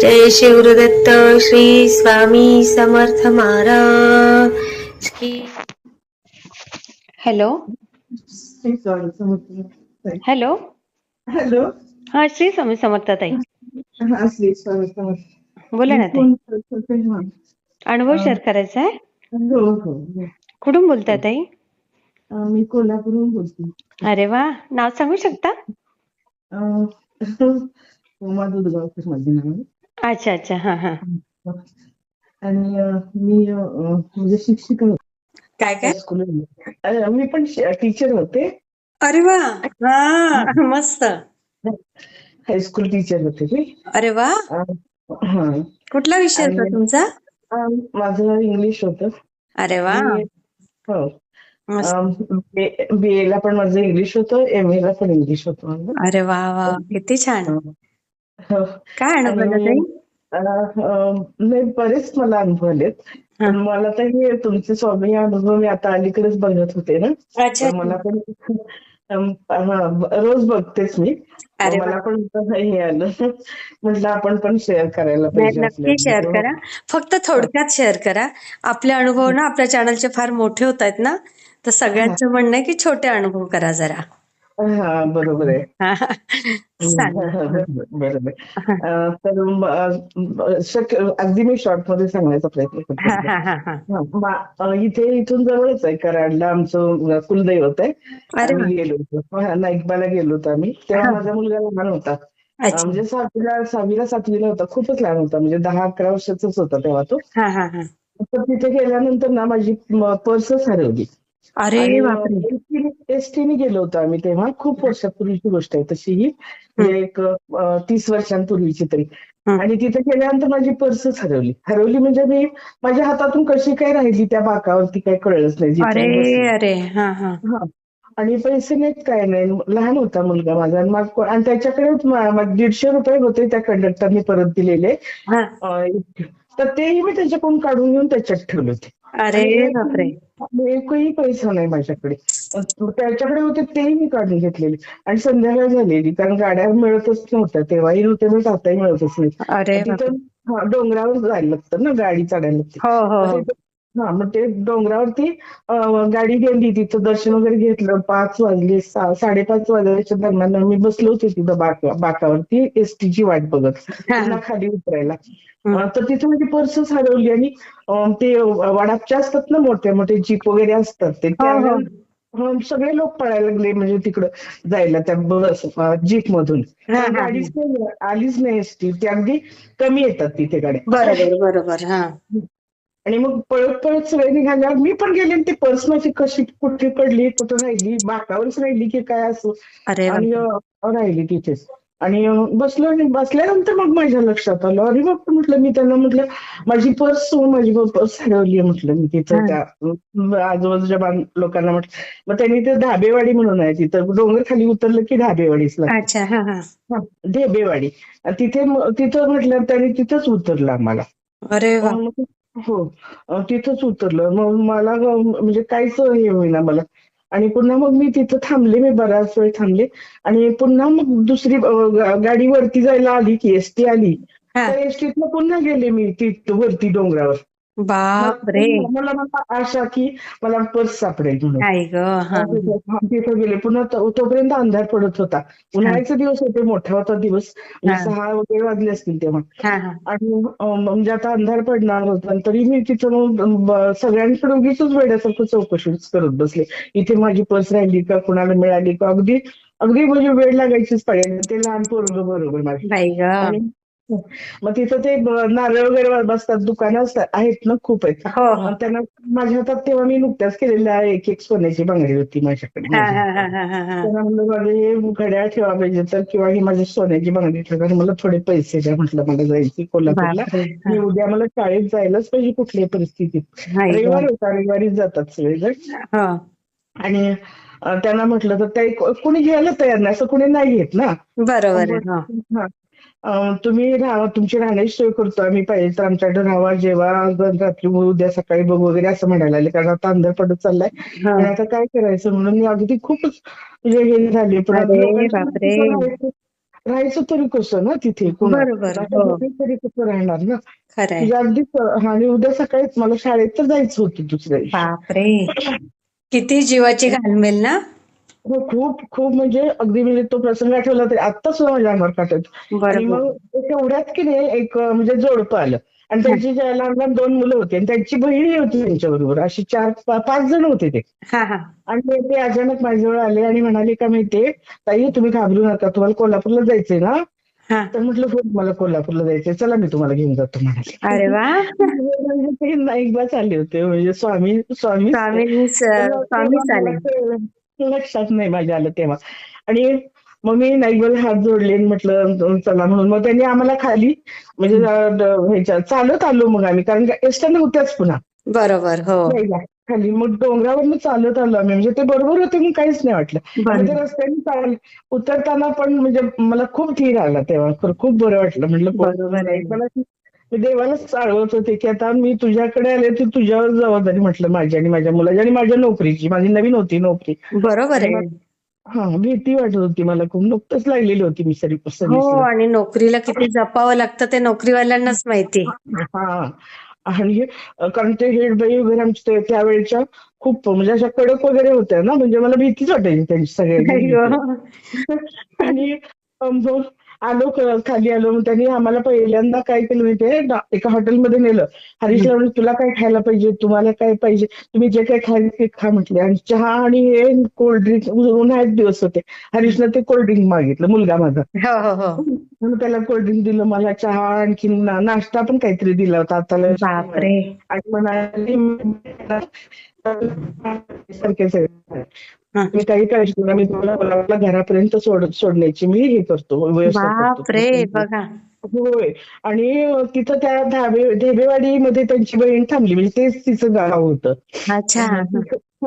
जय शिवदत्त श्री स्वामी समर्थ महाराज की hello? Shri Swami Samarth hello? Hello? हा श्री स्वामी समर्थ ताई. हा श्री स्वामी समर्थ. बोला ना ताई. अनुभव शेअर करायचा आहे? हो हो हो. कुठून बोलताय ताई? मी कोल्हापूरहून बोलते. अरे वा नाव सांगू शकता? माझे नाव आहे. अच्छा अच्छा. हा हा. आणि अं, मी अं, म्हणजे शिक्षिका होते. काय काय. अं, मी पण टीचर होते. अरे वा! हा मस्त. हायस्कूल टीचर होते मी. अरे वा! अं, हा. कुठला विषय होता आणि- तुमचा? अं, माझं इंग्लिश होतं. अरे वा! आणि- हो. मस्त. बी ला पण माझं इंग्लिश होतं एम ला पण इंग्लिश होतं माझं. अरे वा वा. किती छान. हो. काय अनुभव आणि, ताई? अं, अं, नाही बरेच मला अनुभव आलेत. हा. पण मला तर हे तुमचे स्वामी अनुभव मी आता अलीकडेच बघत होते ना. अच्छा तर मला पण हा, ब- रोज बघतेच मी. अरे मला पण आता हे आलं. म्हटलं आपण पण शेअर करायला नाही, पाहिजे नक्की शेअर करा. फक्त थोडक्यात शेअर करा. आपले अनुभव ना आपल्या चॅनलचे फार मोठे होत आहेत ना. तर सगळ्यांचं म्हणणं आहे की छोटे अनुभव करा जरा. हा बरोबर आहे. बरोबर तर अगदी मी शॉर्टमध्ये सांगण्याचा प्रयत्न करते इथे इथून जवळच आहे कराडला आमचं कुलदैवत आहे. आम्ही गेलो होतो. नाईकबाला गेलो होतो आम्ही. तेव्हा. माझा मुलगा लहान होता. म्हणजे सातवीला सहावीला सातवीला होता. खूपच लहान होता. म्हणजे दहा अकरा वर्षाचाच होता तेव्हा तो. तर तिथे गेल्यानंतर ना माझी पर्सच हरवली. अरे एसटीने गेलो होतो आम्ही तेव्हा. खूप वर्षापूर्वीची गोष्ट आहे तशी ही. म्हणजे एक तीस वर्षांपूर्वीची तरी. आणि तिथे गेल्यानंतर माझी पर्सच हरवली. हरवली म्हणजे मी माझ्या हातातून कशी काय राहिली त्या बाकावरती काही कळलंच नाही. अरे. आणि पैसे नाहीत काय नाही. लहान होता मुलगा माझा. आणि त्याच्याकडे दीडशे रुपये होते त्या कंडक्टरने परत दिलेले. तर तेही मी त्याच्याकडून काढून घेऊन त्याच्यात ठेवले होते. अरे बापरे. एकही पैसा नाही माझ्याकडे. त्याच्याकडे होते तेही मी काढून घेतलेले. आणि संध्याकाळ झालेली कारण गाड्या मिळतच नव्हत्या. तेव्हाही नव्हत्या मी आताही मिळतच नाही तिथं हा, डोंगरावर जायला लागतं ना गाडी चढायला लागते. हो हो हो हा मग ते डोंगरावरती गाडी गेली तिथं दर्शन वगैरे घेतलं पाच वाजले साडेपाच वाजल्याच्या दरम्यान मी बसलो होते तिथं बाक बाकावरती एसटीची वाट बघत हा. पुन्हा खाली उतरायला हं. तर तिथे माझी पर्सच हरवली आणि ते वडापच्या असतात ना मोठे मोठे जीप वगैरे असतात ते हो, अं, सगळे लोक पळायला लागले म्हणजे तिकडं जायला त्या बस जीप मधून हा, हा. गाडीच नाही आलीच नाही एसटी ती अगदी कमी येतात तिथे गाड्या बरोबर बरोबर हा आणि मग पळत पळत सगळे निघाल्यावर मी पण गेले आणि ती पर्स माझी कशी कुठे पडली कुठं राहिली बाकावरच राहिली की काय असं. आणि राहिली तिथेच. आणि बसलो आणि बसल्यानंतर मग माझ्या लक्षात आलं. अरे बाप म्हटलं मी त्यांना म्हटलं माझी पर्स माझी पर्स हरवली म्हटलं मी तिथं हा. त्या आजूबाजूच्या लोकांना म्हटलं. मग त्यांनी ते धाबेवाडी म्हणून आहे तिथं डोंगर खाली उतरलं की धाबेवाडीच लागते. हा हा. हा, ढेबेवाडी तिथे तिथं म्हटलं त्यांनी तिथंच उतरलं आम्हाला. अरे हो. तिथंच उतरलं. मग मला म्हणजे काहीच हे होईना मला. आणि पुन्हा मग मी तिथं थांबले. मी बराच वेळ थांबले. आणि पुन्हा मग दुसरी गाडी वरती जायला आली की एसटी आली. त्या एसटीतनं पुन्हा गेले मी तिथं वरती डोंगरावर. बापरे. मला मला आशा की मला पर्स सापडेल म्हणून. काय ग हा. हा, तिथं गेले. पुन्हा तो- तोपर्यंत अंधार पडत होता. उन्हाळ्याचे दिवस होते मोठा होता दिवस. म्हणजे हा. सहा वगैरे वाजले असतील तेव्हा. हा हा. आणि अं, म्हणजे आता अंधार पडणार होता. आणि तरी मी तिथं मग ब- सगळ्यांकडे उगीच वेड्यासारखं चौकशीच करत बसले. इथे माझी पर्स राहिली का? कुणाला मिळाली का? अगदी अगदी म्हणजे वेळ लागायचीच पाहिजे ते लहान पोरग बरोबर माझे. ग. मग तिथं ते नारळ वगैरे बसतात दुकानं असतात आहेत ना खूप आहेत. हो हो. त्यांना माझ्या हातात तेव्हा मी नुकत्याच केलेल्या एक एक सोन्याची बांगडी होती माझ्याकडे हा हा. हा हा हा. त्यांना म्हणलं माझे हे घड्याळ ठेवा पाहिजे तर किंवा ही माझी सोन्याची बांगडी ठेवा. मला थोडे पैसे द्या म्हटलं मला जायची कोल्हापूरला. मी. उद्या मला शाळेत जायलाच पाहिजे कुठल्याही परिस्थितीत. रविवार होता रविवारीच जातात सगळेजण. हो. आणि त्यांना म्हटलं तर ते कोणी घ्यायला तयार नाही असं कोणी नाही घेत ना. बरोबर तुम्ही राहा तुमची राहण्याची सोय करतो आम्ही पाहिजे तर आमच्याकडे राहावा जेवा अगं रात्री उद्या सकाळी बघू वगैरे असं म्हणायला लागले. कारण आता अंधार पडत चाललाय. आणि आता काय करायचं म्हणून मी अगदी खूपच म्हणजे हे झाले. पण राहायचं? तरी कसं ना तिथे बरोबर, हो. तरी कसं राहणार ना? म्हणजे अगदीच हा, आणि उद्या सकाळीच मला शाळेत तर जायचं होतं दुसऱ्या दिवशी. बापरे. किती जीवाची घालमेल ना? हो खूप खूप म्हणजे अगदी म्हणजे तो प्रसंग आठवला तरी आत्ता सुद्धा माझ्या अंगावर काटत आणि मग तेवढ्यात की नाही एक म्हणजे जोडपं आलं. आणि त्यांची लहान लहान दोन मुलं होती आणि त्यांची बहीण होती त्यांच्याबरोबर अशी चार पाच जण होते ते. हा हा. आणि ते- अचानक माझ्याजवळ आले आणि म्हणाले का माहितीये ताई तुम्ही घाबरू नका तुम्हाला कोल्हापूरला जायचंय ना? तर म्हटलं हो मला कोल्हापूरला जायचंय. चला मी तुम्हाला घेऊन जातो म्हणाले. अरे वा. म्हणजे नाईकबाच आले होते म्हणजे स्वामी स्वामी स्वामी लक्षात नाही माझ्या आलं तेव्हा. आणि मग मी नाईकबाला हात जोडले म्हटलं चला म्हणून. मग त्यांनी आम्हाला खाली म्हणजे ह्याच्या चालत आलो मग आम्ही. कारण एसट्या नव्हत्याच पुन्हा. बरोबर हो. खाली. मग डोंगरावरनं चालत आलो आम्ही. म्हणजे ते बरोबर होते मग काहीच नाही वाटलं. बरोबर रस्त्याने चाल उतरताना पण म्हणजे मला खूप धीर आला तेव्हा. खूप बरं वाटलं. म्हटलं बरोबर आहे. मला मी देवालाच चालवत होते की आता मी तुझ्याकडे आले तर तुझ्यावर जबाबदारी म्हटलं माझी आणि माझ्या मुलाची आणि माझ्या नोकरीची. माझी नवीन होती नोकरी. बरोबर आहे. हा भीती वाटत होती मला खूप. नुकतंच लागलेली होती मी सरी हो आणि नोकरीला किती जपावं लागतं ते नोकरीवाल्यांनाच माहिती. हा. आणि कारण ते हेडबाई वगैरे आमच्या त्या- त्यावेळच्या खूप म्हणजे अशा कडक वगैरे होत्या ना म्हणजे मला भीतीच वाटायची त्यांची सगळ्यांची आणि आलो खाली आलो मग त्यांनी आम्हाला पहिल्यांदा काय केलं माहितीये? एका हॉटेलमध्ये नेलं. हरीशला म्हणलं तुला काय खायला पाहिजे? तुम्हाला काय पाहिजे? तुम्ही जे काय खायला ते खा म्हटले. आणि चहा आणि हे कोल्ड्रिंक उन्हाळ्यात दिवस होते. हरीशनं ते कोल्ड्रिंक मागितलं मुलगा माझा. हो हो हो. म्हणून त्याला कोल्ड्रिंक दिलं मला चहा आणखी नाश्ता पण काहीतरी दिला होता. आता आणि म्हणाले. मी काही काळजी मी तुम्हाला घरापर्यंत सोड सोडण्याची मी हे करतो बघा. होय. आणि तिथं त्या धाबे ढेबेवाडीमध्ये त्यांची बहीण थांबली म्हणजे तेच तिचं गाव होतं. अच्छा.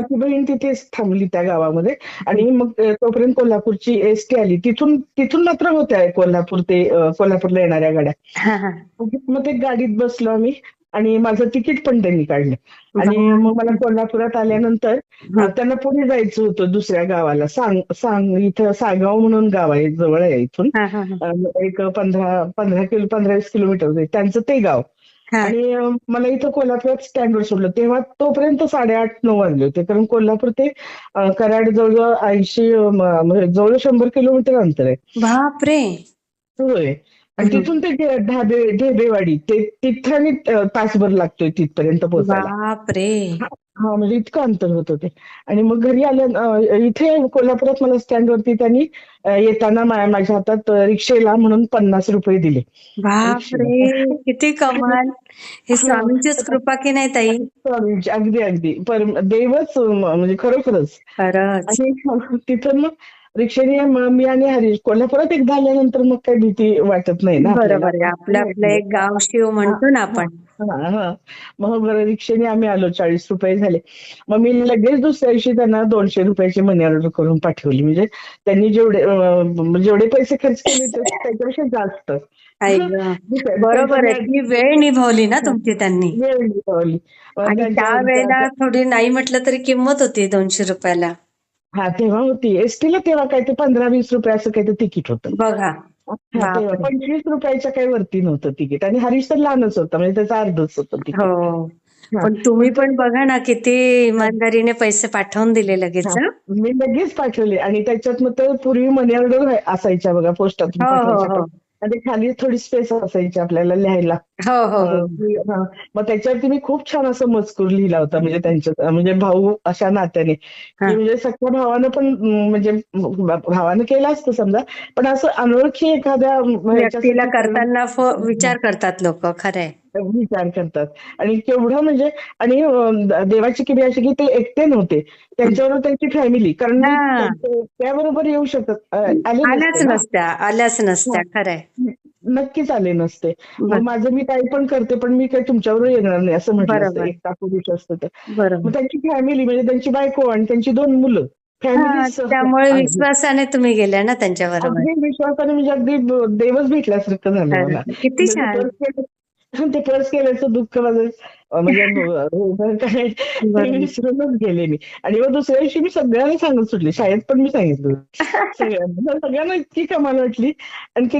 ती बहीण तिथेच थांबली त्या गावामध्ये. आणि मग तोपर्यंत कोल्हापूरची एस टी आली. तिथून तिथून मात्र होत्या कोल्हापूर ते कोल्हापूरला येणाऱ्या गाड्या. मग ते गाडीत बसलो आम्ही. आणि माझं तिकीट पण त्यांनी काढलं. आणि मग मला कोल्हापुरात आल्यानंतर त्यांना पुढे जायचं होतं दुसऱ्या गावाला. सांग सांग इथं सागाव म्हणून गाव आहे जवळ आहे इथून. एक पंधरा पंधरा किलो पंधरा वीस किलोमीटर त्यांचं ते गाव. आणि मला इथं कोल्हापुरात स्टँडवर सोडलं. तेव्हा तोपर्यंत साडेआठ नऊ वाजले होते. कारण कोल्हापूर ते कराड जवळजवळ ऐंशी म्हणजे जवळ शंभर किलोमीटर अंतर आहे. बापरे! होय. आणि. तिथून ते ढाबे ढेबेवाडी ते तिथं तासभर लागतोय तिथपर्यंत पोहोचायला. हा म्हणजे इतकं अंतर होतं ते आणि मग घरी आल्या इथे कोल्हापुरात मला स्टँडवरती त्यांनी येताना माझ्या हातात रिक्षेला म्हणून पन्नास रुपये दिले. बापरे किती कमाल. हे स्वामींचीच कृपा की नाही ताई? स्वामींची अगदी अगदी. पर देवच म्हणजे खरोखरच. तिथं मग रिक्षेने म- आणि हरीश कोल्हापुरात एकदा आल्यानंतर मग काही भीती वाटत नाही ना. बरोबर आहे आपलं आपलं एक गाव शिव म्हणतो ना आपण हा, हा. मग बरं रिक्षेने आम्ही आलो चाळीस रुपये झाले मग मी लगेच दुसऱ्या दिवशी त्यांना दोनशे रुपयाची मनी ऑर्डर करून पाठवली म्हणजे त्यांनी जेवढे अं, जेवढे पैसे खर्च केले ते त्याच्यापेक्षा जास्त. बरोबर आहे ती वेळ निभावली ना तुमची त्यांनी वेळ निभावली. आणि त्यांच्या- त्यावेळेला थोडी नाही म्हटलं तरी किंमत होती दोनशे रुपयाला हा तेव्हा होती. एसटीला तेव्हा काय ते पंधरा वीस रुपये असं काही ते तिकीट होतं. बघा. हा. पंचवीस रुपयाच्या काही वरती नव्हतं तिकीट. आणि हरीश तर लहानच होता म्हणजे त्याचं अर्धच होतं तिकीट. हो. हा. पण तुम्ही पण बघा ना किती इमानदारीने पैसे पाठवून दिले लगेच हं? मी लगेच पाठवले. आणि त्याच्यात मग तर पूर्वी मनी ऑर्डर असायच्या बघा पोस्टातून आणि खाली थोडी स्पेस असायची आपल्याला लिहायला. हो हो. मग त्याच्यावरती मी खूप छान असं मजकूर लिहिला होता म्हणजे त्यांच्या म्हणजे भाऊ अशा नात्याने. म्हणजे सख्या भावानं पण म्हणजे भावानं केलं असतं समजा पण असं अनोळखी एखाद्या करताना विचार करतात लोक खरंय. विचार करतात. आणि केवढं म्हणजे आणि देवाची किती अशी की ते एकटे नव्हते. त्यांच्याबरोबर त्यांची फॅमिली कारण त्याबरोबर येऊ शकत आल्याच. नसत्या. आल्याच नसत्या. खरंय. नक्कीच आले नसते. माझं मी काही पण करते पण मी काही तुमच्याबरोबर येणार नाही असं म्हटलं. एकटा पुरुष असतं तर. मग त्यांची फॅमिली म्हणजे त्यांची बायको आणि त्यांची दोन मुलं. फॅमिली त्यामुळे विश्वासाने तुम्ही गेल्या ना त्यांच्या बरोबर अगदी विश्वासाने म्हणजे अगदी देवच भेटल्यासारखं झालं मला. किती म्हणजे छान. ते परत केल्याचं दुःख माझं. म्हणजे. विसरूनच गेले मी. आणि मग दुसऱ्या दिवशी मी सगळ्यांना सांगत सुटले. शाळेत पण मी सांगितलं. सगळ्यांना. सगळ्यांना इतकी कमाल वाटली. आणखी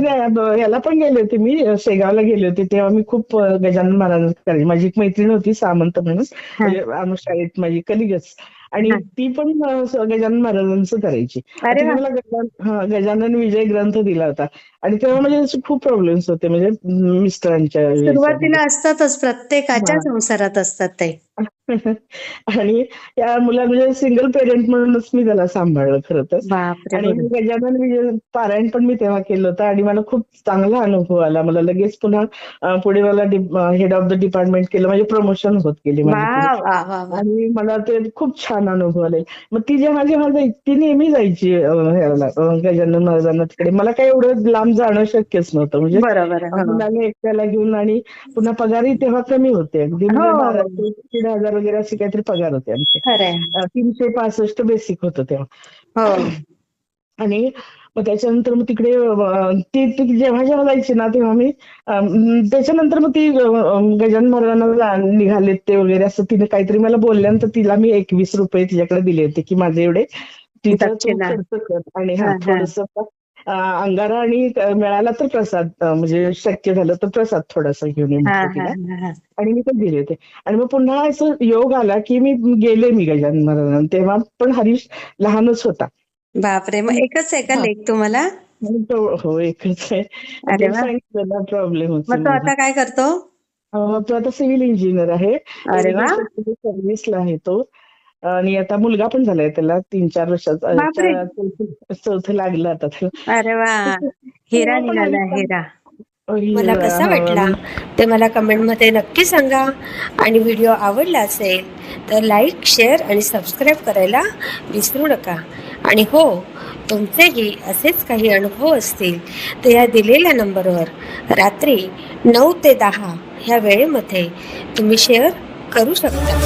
याला पण गेले होते मी. शेगावला गेले होते. तेव्हा मी खूप गजानन महाराज माझी एक मैत्रीण होती सामंत म्हणून. म्हणजे आम्ही शाळेत माझी कलिगच आणि. ती पण गजानन महाराजांचं करायची मला गजानन विजय ग्रंथ दिला होता आणि तेव्हा म्हणजे खूप प्रॉब्लेम्स होते म्हणजे मिस्टरांच्या. सुरुवातीला असतातच प्रत्येकाच्या. संसारात असतात ते आणि या मुला म्हणजे सिंगल पेरेंट म्हणूनच मी त्याला सांभाळलं खरं तर. आणि. गजानन विजय पारायण पण मी तेव्हा केलं होतं आणि मला खूप चांगला अनुभव आला. मला लगेच पुन्हा पुढे मला हेड ऑफ द डिपार्टमेंट केलं. म्हणजे प्रमोशन होत गेली आणि मला ते खूप छान अनुभव आले. मग ती जेव्हा जेव्हा जायची ती नेहमी जायची गजानन महाराजांना तिकडे. मला काही एवढं लांब जाणं शक्यच नव्हतं. म्हणजे हो. मुलाने एकट्याला घेऊन आणि पुन्हा पगारही तेव्हा कमी होते. अगदी दीड हजार वगैरे असे काहीतरी पगार होते आमचे. तीनशे पासष्ट बेसिक होतं तेव्हा. हो. आणि मग त्याच्यानंतर मग तिकडे ती जेव्हा जेव्हा जायची ना तेव्हा मी त्याच्यानंतर मग ती अं, गजानन महाराजांना निघालेत ते वगैरे असं तिने काहीतरी मला बोलल्यानंतर तिला मी एकवीस रुपये तिच्याकडे दिले होते की माझे एवढे. तिथं आणि हा. थोडस अंगारा आणि मिळाला तर प्रसाद म्हणजे शक्य झालं तर प्रसाद थोडासा घेऊन ये म्हटलं तिला. हा आणि मी ते दिले होते. आणि मग पुन्हा असं योग आला की मी गेले मी गजानन महाराजांना तेव्हा पण हरीश लहानच होता. बापरे मग एकच आहे का. लेख तुम्हाला? हो एकच आहे. प्रॉब्लेम मग तो आता काय करतो? तो आता सिव्हिल इंजिनियर आहे. सर्व्हिसला आहे तो. आणि आता मुलगा पण झालाय त्याला तीन चार वर्षाचा. चौथं लागलं आता त्याला अरे वा! हिरा निघाला हिरा. मला कसा वाटला ते मला कमेंटमध्ये नक्की सांगा. आणि व्हिडिओ आवडला असेल तर लाईक शेअर आणि सबस्क्राईब करायला विसरू नका. आणि हो तुमचेही असेच काही अनुभव असतील तर या दिलेल्या नंबरवर रात्री नऊ ते दहा ह्या वेळेमध्ये तुम्ही शेअर करू शकता.